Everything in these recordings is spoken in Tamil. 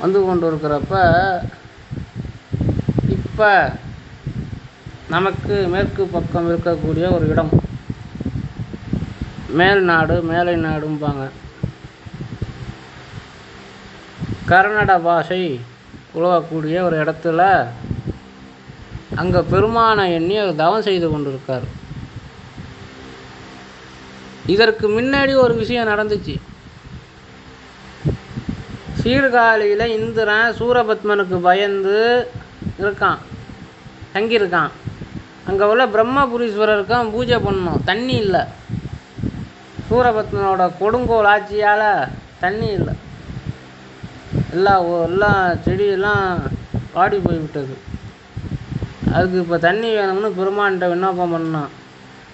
வந்து கொண்டு இருக்கிறப்ப இப்போ நமக்கு மேற்கு பக்கம் இருக்கக்கூடிய ஒரு இடம். மேல் நாடு மேலை நாடும்பாங்க. கர்நாட பாஷை உழவக்கூடிய ஒரு இடத்துல அங்கே பெருமானை எண்ணி அவர் தவம் செய்து கொண்டிருக்கார். இதற்கு முன்னாடி ஒரு விஷயம் நடந்துச்சு. சீர்காழியில் இந்திரன் சூரபத்மனுக்கு பயந்து இருக்கான். தங்கியிருக்கான். அங்கே உள்ள பிரம்மபுரீஸ்வரருக்கும் பூஜை பண்ணணும். தண்ணி இல்லை. சூரபத்மனோட கொடுங்கோல் ஆட்சியால் தண்ணி இல்லை. எல்லா எல்லாம் செடியெல்லாம் வாடி போய்விட்டது அதுக்கு இப்போ தண்ணி வேணும்னு பெருமான்கிட்ட விண்ணப்பம் பண்ணான்.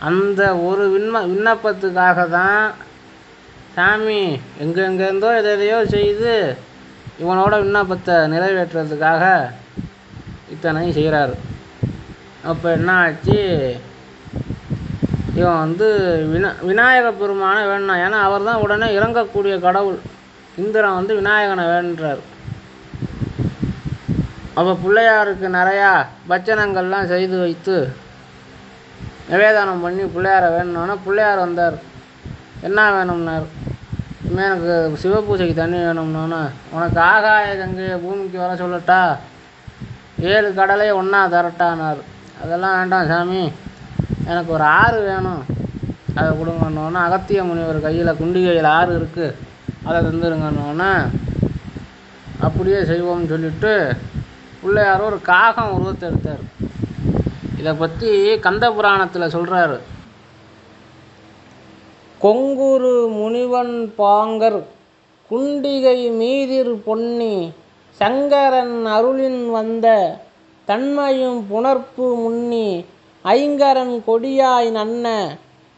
அந்த ஒரு விண்ண விண்ணப்பத்துக்காக தான் சாமி எங்கெங்கேருந்தோ எதையோ செய்து இவனோட விண்ணப்பத்தை நிறைவேற்றுறதுக்காக இத்தனையும் செய்கிறாரு. அப்போ என்ன ஆச்சு இவன் வந்து வினா விநாயக பெருமானை வேண்டாம் ஏன்னா அவர் தான் உடனே இறங்கக்கூடிய கடவுள். இந்திரன் வந்து விநாயகனை வேண்டுறார். அப்போ பிள்ளையாருக்கு நிறையா பச்சனங்கள்லாம் செய்து வைத்து நிவேதனம் பண்ணி பிள்ளையாரை வேணும்னா பிள்ளையார் வந்தார். என்ன வேணும்னார்? இனிமேல் எனக்கு சிவபூஜைக்கு தண்ணி வேணும்னோன்னா உனக்கு ஆகாய கங்கையை பூமிக்கு வர சொல்லட்டா. ஏழு கடலை ஒன்றா தரட்டானார். அதெல்லாம் வேண்டாம் சாமி. எனக்கு ஒரு ஆறு வேணும். அதை கொடுங்கன்னோன்னா அகத்திய முனிவர் கையில் குண்டிகையில் ஆறு இருக்குது அதை தந்துருங்கன்னோன்னா அப்படியே செய்வோம்னு சொல்லிட்டு பிள்ளையார் ஒரு காகம் உருவத்தை எடுத்தார். இதை பற்றி கந்த புராணத்தில் சொல்கிறாரு கொங்குரு முனிவன் பாங்கர் குண்டிகை மீதிர் பொன்னி சங்கரன் அருளின் வந்த தன்மையும் புணர்ப்பு முன்னி ஐங்கரன் கொடியாய் நன்ன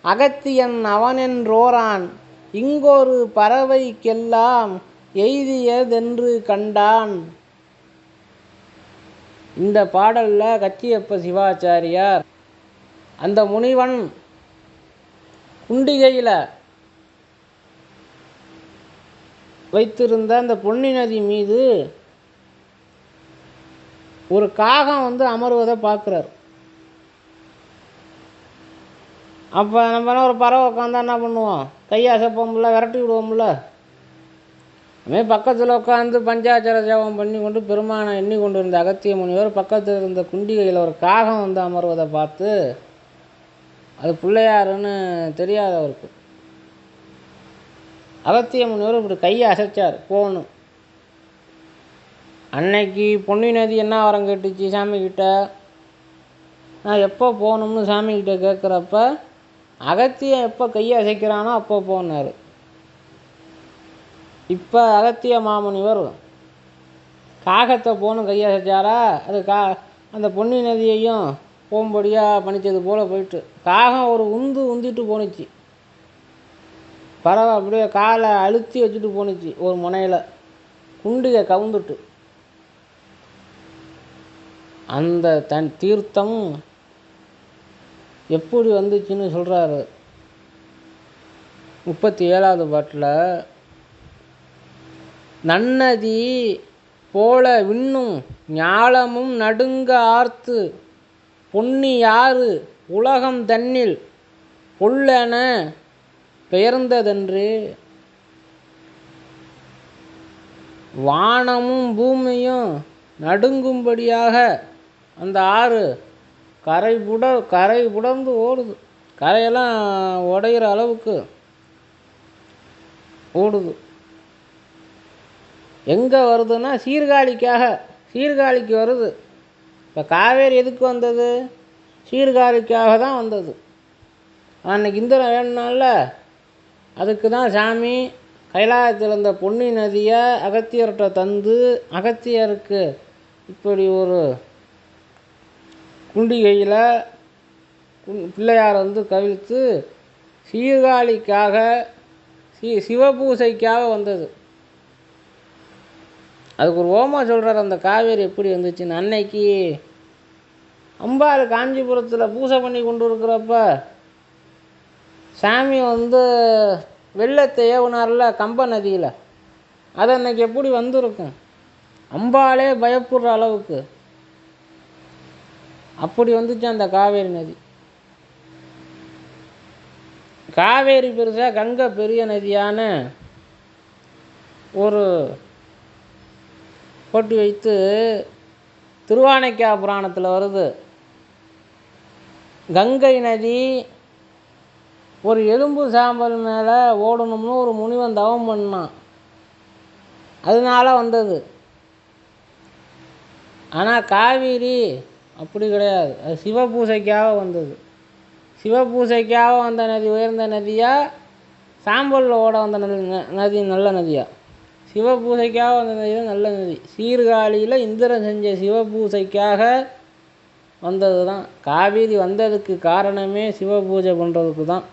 அகத்தியன் அவனென்றோரான் இங்கொரு பறவைக்கெல்லாம் எய்தியதென்று கண்டான். இந்த பாடலில் கச்சியப்ப சிவாச்சாரியார் அந்த முனிவன் குண்டிகையில் வைத்திருந்த அந்த பொன்னி நதி மீது ஒரு காகம் வந்து அமருவதை பார்க்குறார். அப்போ நம்ம என்ன ஒரு பறவை உட்காந்தா என்ன பண்ணுவோம்? கையை அசைப்போம்ல விரட்டி விடுவோம்ல. அதுமாதிரி பக்கத்தில் உட்காந்து பஞ்சாச்சர ஜபம் பண்ணி கொண்டு பெருமானை எண்ணி கொண்டு இருந்த அகத்திய முனிவர் பக்கத்தில் இருந்த குண்டிகையில் ஒரு காகம் வந்து அமர்வதை பார்த்து அது பிள்ளையாருன்னு தெரியாது அவருக்கு அகத்திய முனிவர் இப்படி கையை அசைச்சார் போகணும் அன்னைக்கு பொன்னி நதி என்ன வரம் கேட்டுச்சு சாமிக்கிட்ட நான் எப்போ போகணும்னு சாமிக்கிட்ட கேட்குறப்ப அகத்தியம் எப்போ கையை அசைக்கிறானோ அப்போ போனார். இப்போ அகத்திய மாமுனிவர் காகத்தை போகணும் கையை அசைச்சாரா? அது கா அந்த பொன்னி நதியையும் போகும்படியாக பணித்தது போல் போயிட்டு. காகம் ஒரு உந்து உந்திட்டு போணுச்சு. பறவை அப்படியே காலை அழுத்தி வச்சுட்டு போணுச்சு ஒரு முனையில். குண்டுகை கவுந்துட்டு. அந்த தன் தீர்த்தம் எப்படி வந்துச்சுன்னு சொல்கிறாரு முப்பத்தி ஏழாவது பாட்டில் நன்னதி போல விண்ணும் ஞாலமும் நடுங்க ஆர்த்து பொன்னி யாறு உலகம் தன்னில் பொல்லென பெயர்ந்ததென்று. வானமும் பூமியும் நடுங்கும்படியாக அந்த ஆறு கரை புட கரை புடர்ந்து ஓடுது. கரையெல்லாம் உடையிற அளவுக்கு ஓடுது. எங்கே வருதுன்னா சீர்காழிக்காக சீர்காழிக்கு வருது. இப்போ காவேரி எதுக்கு வந்தது? சீர்காழிக்காக தான் வந்தது. அன்னைக்கு இந்திரன் வேணுனால அதுக்கு தான் சாமி கைலாயத்தில் இருந்த பொன்னி நதியை அகத்தியர்கிட்ட தந்து அகத்தியருக்கு இப்படி ஒரு குண்டிகையில் கு- பிள்ளையார் வந்து கவிழ்த்து சீர்காழிக்காக சி சிவபூசைக்காக வந்தது. அதுக்கு ஒரு ஓமா சொல்கிறார் அந்த காவேரி எப்படி வந்துச்சுன்னு அன்னைக்கு அம்பாள் காஞ்சிபுரத்தில் பூசை பண்ணி கொண்டு இருக்கிறப்ப சாமி வந்து வெள்ளத்தை ஏவுனார்ல கம்ப நதியில். அது அன்னைக்கு எப்படி வந்திருக்கும்? அம்பாலே பயப்படுற அளவுக்கு. அப்படி வந்துச்சு அந்த காவேரி நதி. காவேரி பெருசாக கங்கை பெரிய நதியான ஒரு போட்டி வைத்து திருவானைக்கா புராணத்தில் வருது. கங்கை நதி ஒரு எலும்பு சாம்பல் மேலே ஓடணும்னு ஒரு முனிவன் தவம் பண்ணான். அதனால வந்தது. ஆனால் காவேரி அப்படி கிடையாது. அது சிவபூசைக்காக வந்தது. சிவபூசைக்காக வந்த நதி உயர்ந்த நதியாக சாம்பலில் ஓட வந்த நதி ந- நதி நல்ல நதியாக சிவபூசைக்காக வந்த நதி தான் நல்ல நதி. சீர்காழியில் இந்திரன் செஞ்ச சிவபூசைக்காக வந்தது தான் காவேரி வந்ததுக்கு காரணமே சிவபூஜை பண்ணுறதுக்கு தான்